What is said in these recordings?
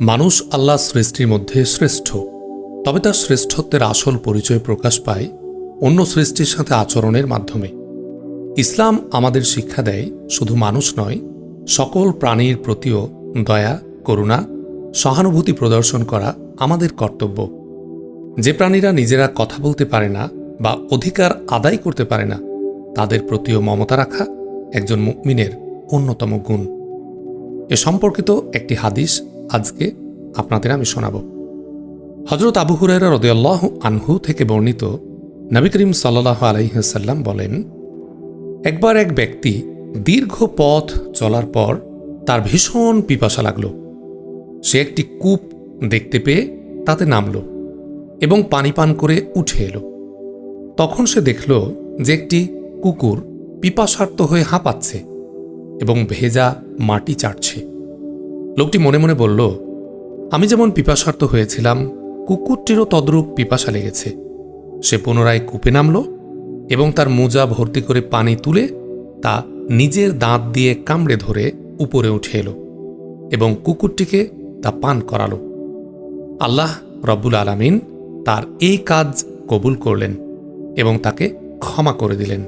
মানুষ আল্লাহ সৃষ্টির মধ্যে শ্রেষ্ঠ। তবে তার শ্রেষ্ঠত্বের আসল পরিচয় প্রকাশ পায় অন্য সৃষ্টির সাথে আচরণের মাধ্যমে। ইসলাম আমাদের শিক্ষা দেয় শুধু মানুষ নয়, সকল প্রাণীর প্রতিও দয়া, করুণা, সহানুভূতি প্রদর্শন করা আমাদের কর্তব্য। যে প্রাণীরা নিজেরা কথা বলতে পারে না বা অধিকার আদায় করতে পারে না, তাদের প্রতিও মমতা রাখা একজন মুকমিনের অন্যতম গুণ। এ সম্পর্কিত একটি হাদিস আজকে আপনাদের আমি শোনাব। হজরত আবু হুরায়রা রদিয়াল্লাহ আনহু থেকে বর্ণিত নবী করিম সাল্লাহ আলাইসাল্লাম বলেন, একবার এক ব্যক্তি দীর্ঘ পথ চলার পর তার ভীষণ পিপাসা লাগল। সে একটি কূপ দেখতে পেয়ে তাতে নামল এবং পানি পান করে উঠে এলো। তখন সে দেখল যে একটি কুকুর পিপাসার্ত হয়ে হাঁপাচ্ছে এবং ভেজা মাটি চাটছে। লোকটি মনে মনে বলল, আমি যেমন পিপাসার্ত হয়েছিলাম, কুকুরটিরও তদ্রূপ পিপাসা লেগেছে। সে পুনরায় কূপে নামল এবং তার মোজা ভর্তি করে পানি তুলে তা নিজের দাঁত দিয়ে কামড়ে ধরে উপরে উঠে এলো এবং কুকুরটিকে তা পান করালো। আল্লাহ রব্বুল আলামিন তার এই কাজ কবুল করলেন এবং তাকে ক্ষমা করে দিলেন।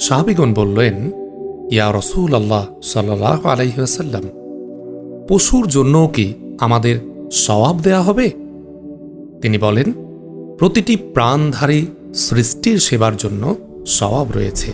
সাহাবিগণ বললেন, ইয়া রসুল আল্লাহ সাল্লাহ আলাইসাল্লাম পশুর জন্যও কি আমাদের সওয়াব দেয়া হবে? তিনি বলেন, প্রতিটি প্রাণধারী সৃষ্টির সেবার জন্য সওয়াব রয়েছে।